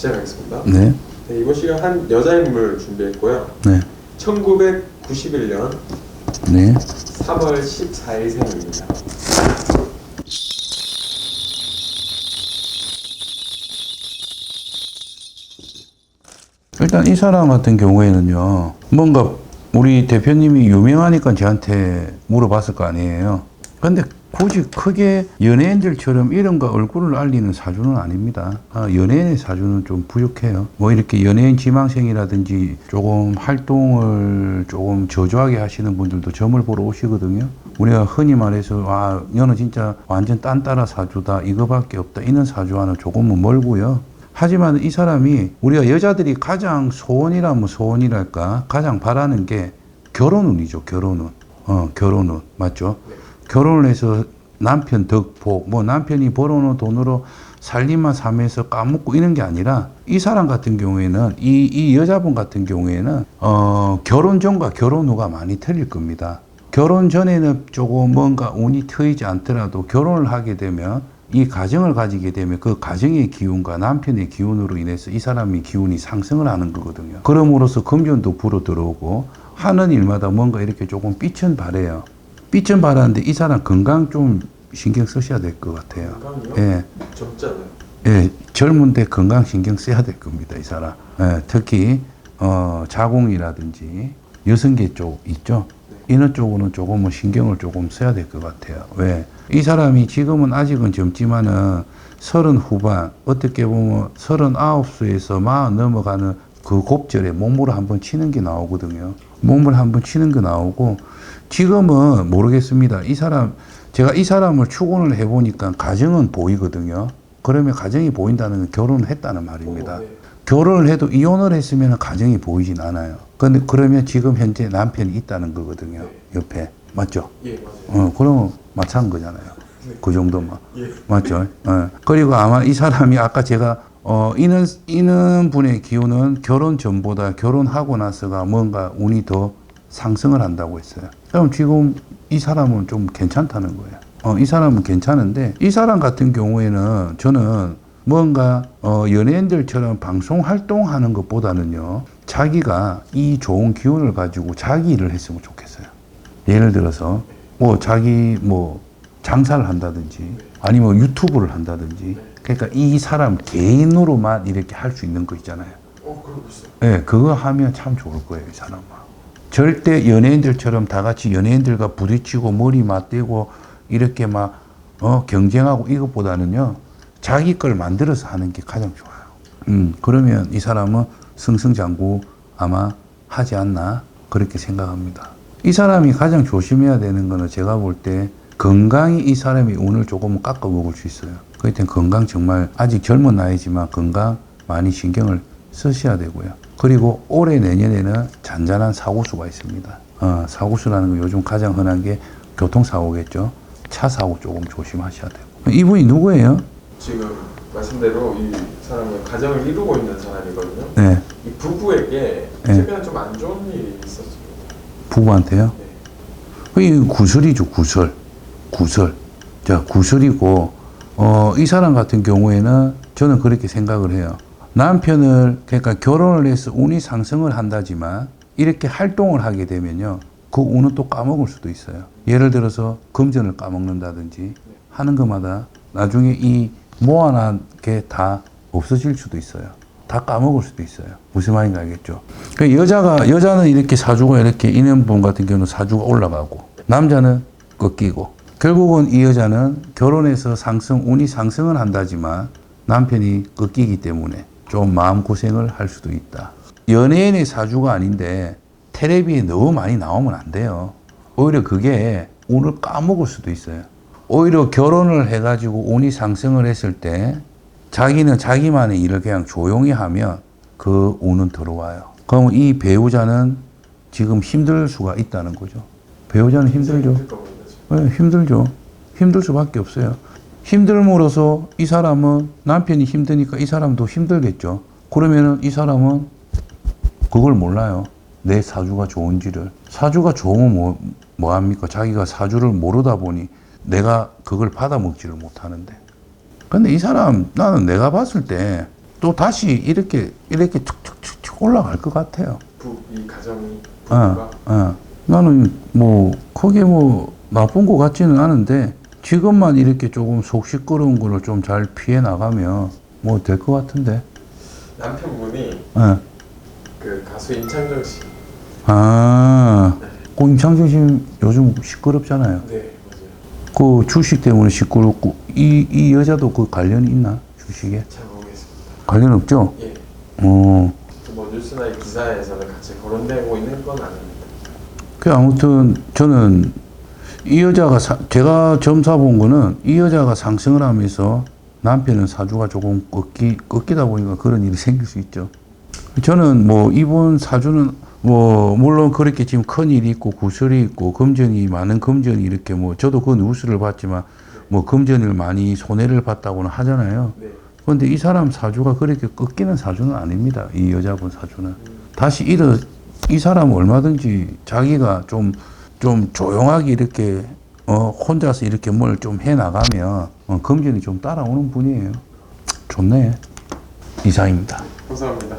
시작하겠습니다. 네, 네, 이번 시간 한 여자 인물 준비했고요. 네, 1991년 네. 3월 14일 생입니다. 일단 이 사람 같은 경우에는요, 뭔가 우리 대표님이 유명하니까 저한테 물어봤을 거 아니에요. 근데 굳이 크게 연예인들처럼 이름과 얼굴을 알리는 사주는 아닙니다. 아, 연예인의 사주는 좀 부족해요. 뭐 이렇게 연예인 지망생이라든지 조금 활동을 조금 저조하게 하시는 분들도 점을 보러 오시거든요. 우리가 흔히 말해서 아, 너는 진짜 완전 딴따라 사주다 이거밖에 없다 이런 사주와는 조금은 멀고요. 하지만 이 사람이 우리가 여자들이 가장 소원이라면 소원이랄까 가장 바라는 게 결혼 운이죠 결혼 운 어 결혼 운 맞죠 결혼을 해서 남편 덕복 뭐 남편이 벌어놓은 돈으로 살림만 삼면서 까먹고 이런 게 아니라 이 사람 같은 경우에는 이, 이 여자분 같은 경우에는 어 결혼 전과 결혼 후가 많이 틀릴 겁니다 결혼 전에는 조금 뭔가 운이 트이지 않더라도 결혼을 하게 되면 이 가정을 가지게 되면 그 가정의 기운과 남편의 기운으로 인해서 이 사람의 기운이 상승을 하는 거거든요. 그럼으로써 금전도 불어 들어오고 하는 일마다 뭔가 이렇게 조금 삐천 바래요. 삐천 바라는데 이 사람 건강 좀 신경 쓰셔야 될 것 같아요. 예. 젊잖아요. 예, 젊은데 건강 신경 써야 될 겁니다, 이 사람. 예, 특히 어, 자궁이라든지 여성계 쪽 있죠. 이런 쪽으로는 조금은 신경을 조금 써야 될 것 같아요. 왜? 이 사람이 지금은 아직은 젊지만은 서른 후반 어떻게 보면 서른 아홉 수에서 마흔 넘어가는 그 곱절에 몸으로 한번 치는 게 나오거든요. 몸을 한번 치는 게 나오고 지금은 모르겠습니다. 이 사람 제가 이 사람을 추론을 해보니까 가정은 보이거든요. 그러면 가정이 보인다는 건 결혼을 했다는 말입니다. 오, 네. 결혼을 해도 이혼을 했으면 가정이 보이진 않아요. 근데 그러면 지금 현재 남편이 있다는 거거든요. 옆에 맞죠? 예, 맞아요. 어, 그러면 마찬 거잖아요. 그 정도만 예. 맞죠? 어. 그리고 아마 이 사람이 아까 제가 어 이는 이는 분의 기운은 결혼 전보다 결혼하고 나서가 뭔가 운이 더 상승을 한다고 했어요. 그럼 지금 이 사람은 좀 괜찮다는 거예요. 어, 이 사람은 괜찮은데 이 사람 같은 경우에는 저는 뭔가 어, 연예인들처럼 방송 활동하는 것보다는요 자기가 이 좋은 기운을 가지고 자기 일을 했으면 좋겠어요. 예를 들어서 뭐 자기 뭐 장사를 한다든지 아니면 유튜브를 한다든지 그러니까 이 사람 개인으로만 이렇게 할 수 있는 거 있잖아요. 어, 그러고 있어요. 예, 그거 하면 참 좋을 거예요, 이 사람은. 절대 연예인들처럼 다 같이 연예인들과 부딪히고 머리 맞대고 이렇게 막, 어, 경쟁하고 이것보다는요, 자기 걸 만들어서 하는 게 가장 좋아요. 음, 그러면 이 사람은 승승장구 아마 하지 않나, 그렇게 생각합니다. 이 사람이 가장 조심해야 되는 거는 제가 볼 때 건강이 이 사람이 오늘 조금 깎아 먹을 수 있어요. 그때 건강 정말 아직 젊은 나이지만 건강 많이 신경을 쓰셔야 되고요. 그리고 올해 내년에는 잔잔한 사고수가 있습니다. 어, 사고수라는 건 요즘 가장 흔한 게 교통사고겠죠. 차 사고 조금 조심하셔야 되고. 이분이 누구예요? 지금 말씀대로 이 사람은 가정을 이루고 있는 사람이거든요. 네, 이 부부에게 네. 최근에 좀 안 좋은 일이 있었습니다. 부부한테요. 네. 이 구설이죠, 구설. 구설. 자, 구설이고, 어, 이 사람 같은 경우에는 저는 그렇게 생각을 해요. 남편을, 그러니까 결혼을 해서 운이 상승을 한다지만, 이렇게 활동을 하게 되면요, 그 운은 또 까먹을 수도 있어요. 예를 들어서 금전을 까먹는다든지 하는 것마다 나중에 이 모아놓은 게 다 없어질 수도 있어요. 다 까먹을 수도 있어요. 무슨 말인지 알겠죠? 그 여자가, 여자는 이렇게 사주가 이렇게 인연분 같은 경우는 사주가 올라가고, 남자는 꺾이고, 결국은 이 여자는 결혼해서 상승, 운이 상승을 한다지만 남편이 꺾이기 때문에 좀 마음고생을 할 수도 있다. 연예인의 사주가 아닌데 텔레비에 너무 많이 나오면 안 돼요. 오히려 그게 운을 까먹을 수도 있어요. 오히려 결혼을 해가지고 운이 상승을 했을 때 자기는 자기만의 일을 그냥 조용히 하면 그 운은 들어와요. 그럼 이 배우자는 지금 힘들 수가 있다는 거죠. 배우자는 힘들죠. 힘들. 네, 힘들죠. 힘들 수밖에 없어요. 힘들므로써 이 사람은 남편이 힘드니까 이 사람도 힘들겠죠. 그러면은 이 사람은 그걸 몰라요. 내 사주가 좋은지를. 사주가 좋으면 뭐, 뭐 합니까? 자기가 사주를 모르다 보니 내가 그걸 받아먹지를 못하는데. 근데 이 사람, 나는 내가 봤을 때 또 다시 이렇게 이렇게 툭툭툭툭 올라갈 것 같아요. 부, 이 가정이 어, 부부가 어. 나는 뭐 크게 뭐 나쁜 것 같지는 않은데 지금만 이렇게 조금 속 시끄러운 거를 좀 잘 피해 나가면 뭐 될 것 같은데. 남편분이 어. 그 가수 임창정 씨. 아, 그 임창정 씨 요즘 시끄럽잖아요. 네 맞아요. 그 주식 때문에 시끄럽고 이, 이 여자도 그 관련이 있나 주식에 잘 모르겠습니다. 관련 없죠? 예. 어. 뭐 뉴스나 이 기사에서는 같이 거론되고 있는 건 아닙니다. 그 아무튼 저는 이 여자가 사- 제가 점사 본 거는 이 여자가 상승을 하면서 남편은 사주가 조금 꺾이 꺾이다 보니까 그런 일이 생길 수 있죠. 저는 뭐 이번 사주는 뭐 물론 그렇게 지금 큰 일이 있고 구설이 있고 금전이 많은 금전이 이렇게 뭐 저도 그 뉴스를 봤지만 뭐 금전을 많이 손해를 봤다고는 하잖아요. 네. 그런데 이 사람 사주가 그렇게 꺾이는 사주는 아닙니다. 이 여자분 사주는. 다시 일어, 이 사람은 얼마든지 자기가 좀, 좀 조용하게 이렇게, 어, 혼자서 이렇게 뭘 좀 해 나가면, 어, 금전이 좀 따라오는 분이에요. 좋네. 이상입니다. 감사합니다.